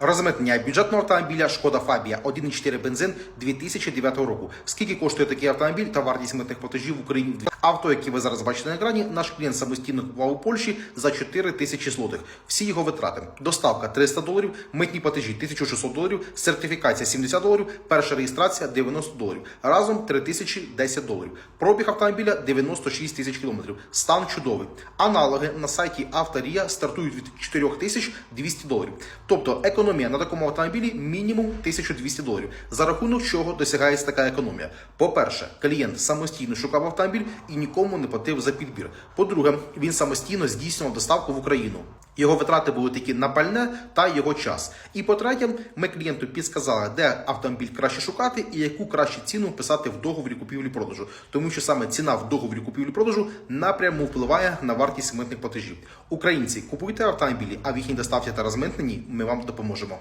Розмитнення бюджетного автомобіля Шкода Фабія 1,4 бензин 2009 року. Скільки коштує такий автомобіль та вартість митних платежів в Україні? Авто, яке ви зараз бачите на екрані, наш клієнт самостійно купував у Польщі за 4 тисячі злотих. Всі його витрати: доставка 300 доларів, митні платежі 1600 доларів, сертифікація 70 доларів, перша реєстрація 90 доларів. Разом 3010 доларів. Пробіг автомобіля 96 тисяч кілометрів. Стан чудовий. Аналоги на сайті Авторія стартують від 4200 доларів. Тобто економія на такому автомобілі мінімум 1200 доларів. За рахунок чого досягається така економія. По-перше, клієнт самостійно шукав автомобіль і нікому не платив за підбір. По-друге, він самостійно здійснював доставку в Україну. Його витрати були такі на пальне та його час. І по-третє, ми клієнту підсказали, де автомобіль краще шукати і яку краще ціну писати в договорі купівлі-продажу, тому що саме ціна в договорі купівлі-продажу напряму впливає на вартість митних платежів. Українці купуйте автомобілі, а в їхній доставці та розмитненні ми вам допоможемо.